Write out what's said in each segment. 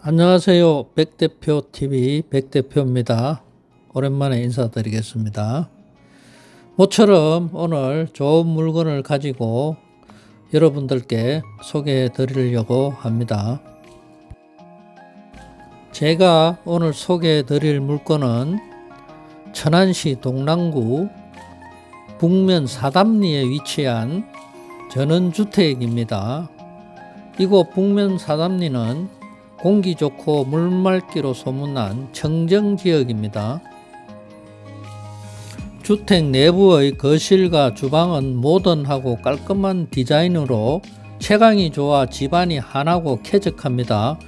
안녕하세요. 백대표 TV 백대표입니다. 오랜만에 인사드리겠습니다. 모처럼 오늘 좋은 물건을 가지고 여러분들께 소개해 드리려고 합니다. 제가 오늘 소개해 드릴 물건은 천안시 동랑구 북면 사담리에 위치한 전원주택입니다. 이곳 북면 사담리는 공기 좋고 물 맑기로 소문난 청정 지역입니다. 주택 내부의 거실과 주방은 모던하고 깔끔한 디자인으로 채광이 좋아 집안이 환하고 쾌적합니다.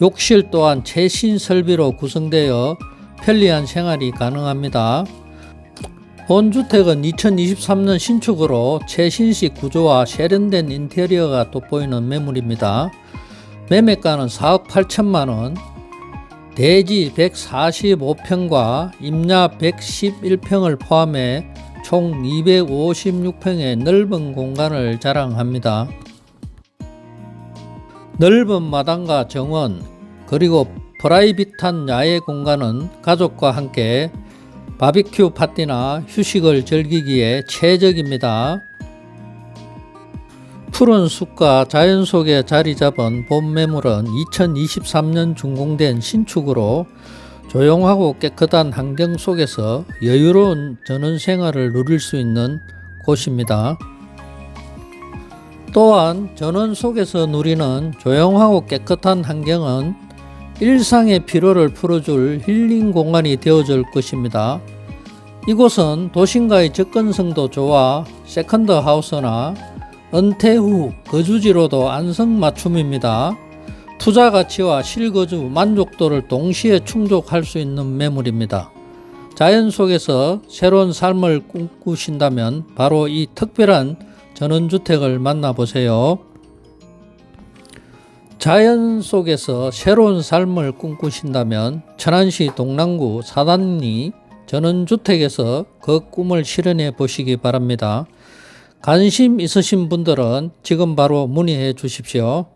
욕실 또한 최신 설비로 구성되어 편리한 생활이 가능합니다. 본 주택은 2023년 신축으로 최신식 구조와 세련된 인테리어가 돋보이는 매물입니다. 매매가는 4억 8천만 원, 대지 145평과 임야 111평을 포함해 총 256평의 넓은 공간을 자랑합니다. 넓은 마당과 정원, 그리고 프라이빗한 야외 공간은 가족과 함께 바비큐 파티나 휴식을 즐기기에 최적입니다. 푸른 숲과 자연 속에 자리 잡은 본 매물은 2023년 준공된 신축으로 조용하고 깨끗한 환경 속에서 여유로운 전원 생활을 누릴 수 있는 곳입니다. 또한 전원 속에서 누리는 조용하고 깨끗한 환경은 일상의 피로를 풀어줄 힐링 공간이 되어줄 것입니다. 이곳은 도심과의 접근성도 좋아 세컨드 하우스나 은퇴 후 거주지로도 안성맞춤입니다. 투자 가치와 실거주 만족도를 동시에 충족할 수 있는 매물입니다. 자연 속에서 새로운 삶을 꿈꾸신다면 바로 이 특별한 전원주택을 만나보세요. 자연 속에서 새로운 삶을 꿈꾸신다면 천안시 동랑구 사단리 전원주택에서 그 꿈을 실현해 보시기 바랍니다. 관심 있으신 분들은 지금 바로 문의해 주십시오.